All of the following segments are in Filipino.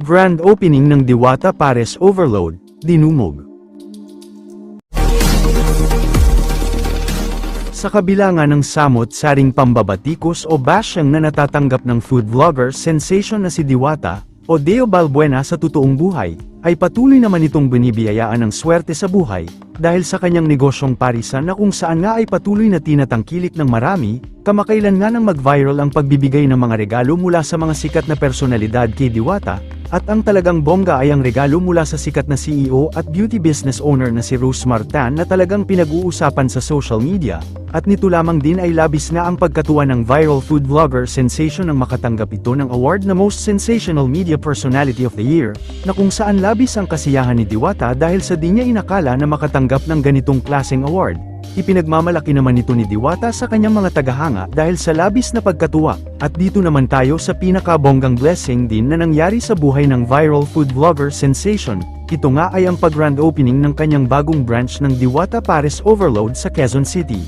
Grand opening ng Diwata Pares Overload, Dinumog. Sa kabila nga ng samot-saring pambabatikos o basyang na natatanggap ng food vlogger sensation na si Diwata, o Deo Balbuena sa totoong buhay, ay patuloy naman itong binibiyayaan ng swerte sa buhay, dahil sa kanyang negosyong parisan na kung saan nga ay patuloy na tinatangkilik ng marami, kamakailan nga nang mag-viral ang pagbibigay ng mga regalo mula sa mga sikat na personalidad kay Diwata, at ang talagang bongga ay ang regalo mula sa sikat na CEO at beauty business owner na si Rose Martan na talagang pinag-uusapan sa social media, at nito lamang din ay labis na ang pagkatuwa ng viral food vlogger sensation ng makatanggap ito ng award na Most Sensational Media Personality of the Year, na kung saan labis ang kasiyahan ni Diwata dahil sa di niya inakala na makatanggap ng ganitong klaseng award. Ipinagmamalaki naman ito ni Diwata sa kanyang mga tagahanga dahil sa labis na pagkatuwa, at dito naman tayo sa pinakabonggang blessing din na nangyari sa buhay ng viral food vlogger sensation. Ito nga ay ang pag-grand opening ng kanyang bagong branch ng Diwata Pares Overload sa Quezon City.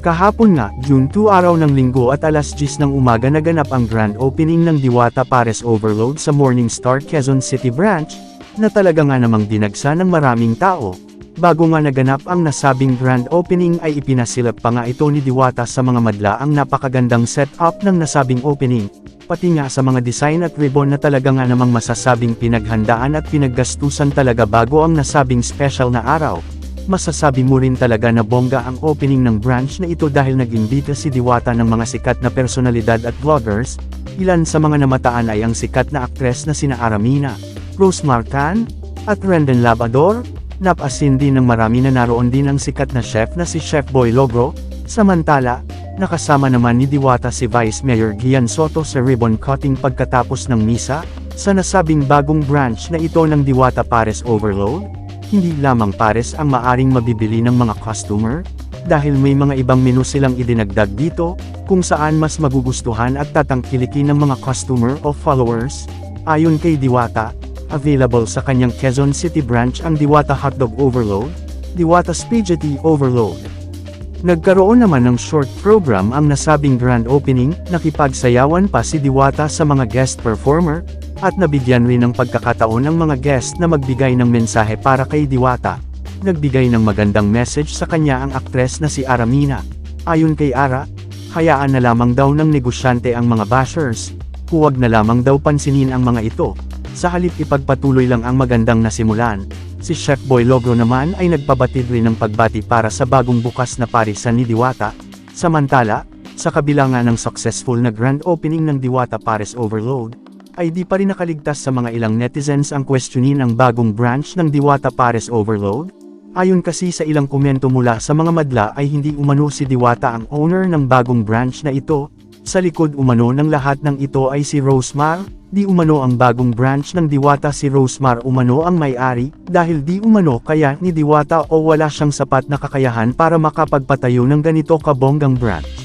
Kahapon nga, June 2 araw ng linggo at alas 10 ng umaga naganap ang grand opening ng Diwata Pares Overload sa Morning Star Quezon City Branch, na talaga nga namang dinagsa ng maraming tao. Bago nga naganap ang nasabing grand opening ay ipinasilap pa nga ito ni Diwata sa mga madla ang napakagandang setup ng nasabing opening, pati nga sa mga design at ribbon na talaga nga namang masasabing pinaghandaan at pinaggastusan talaga bago ang nasabing special na araw. Masasabi mo rin talaga na bongga ang opening ng branch na ito dahil nag-imbita si Diwata ng mga sikat na personalidad at vloggers, ilan sa mga namataan ay ang sikat na aktres na sina Aramina, Rose Martan, at Rendon Labador, napasin din ng marami na naroon din ang sikat na chef na si Chef Boy Logro, samantala, nakasama naman ni Diwata si Vice Mayor Gian Soto sa ribbon cutting pagkatapos ng misa, sa nasabing bagong branch na ito ng Diwata Pares Overload, hindi lamang pares ang maaring mabibili ng mga customer, dahil may mga ibang menu silang idinagdag dito, kung saan mas magugustuhan at tatangkilikin ng mga customer o followers. Ayon kay Diwata, available sa kanyang Quezon City branch ang Diwata Hotdog Overload, Diwata Spaghetti Overload. Nagkaroon naman ng short program ang nasabing grand opening, nakipagsayawan pa si Diwata sa mga guest performer, at nabigyan rin ng pagkakataon ng mga guest na magbigay ng mensahe para kay Diwata. Nagbigay ng magandang message sa kanya ang aktres na si Aramina. Ayon kay Ara, hayaan na lamang daw ng negosyante ang mga bashers, huwag na lamang daw pansinin ang mga ito, sa halip ipagpatuloy lang ang magandang nasimulan. Si Chef Boy Logro naman ay nagpabatid rin ng pagbati para sa bagong bukas na parisan ni Diwata, samantala, sa kabila nga ng successful na grand opening ng Diwata Pares Overload, ay di pa rin nakaligtas sa mga ilang netizens ang questionin ang bagong branch ng Diwata Pares Overload. Ayon kasi sa ilang komento mula sa mga madla ay hindi umano si Diwata ang owner ng bagong branch na ito, sa likod umano ng lahat ng ito ay si Rosemar, di umano ang bagong branch ng Diwata si Rosemar umano ang may-ari, dahil di umano kaya ni Diwata o wala siyang sapat na kakayahan para makapagpatayo ng ganito kabonggang branch.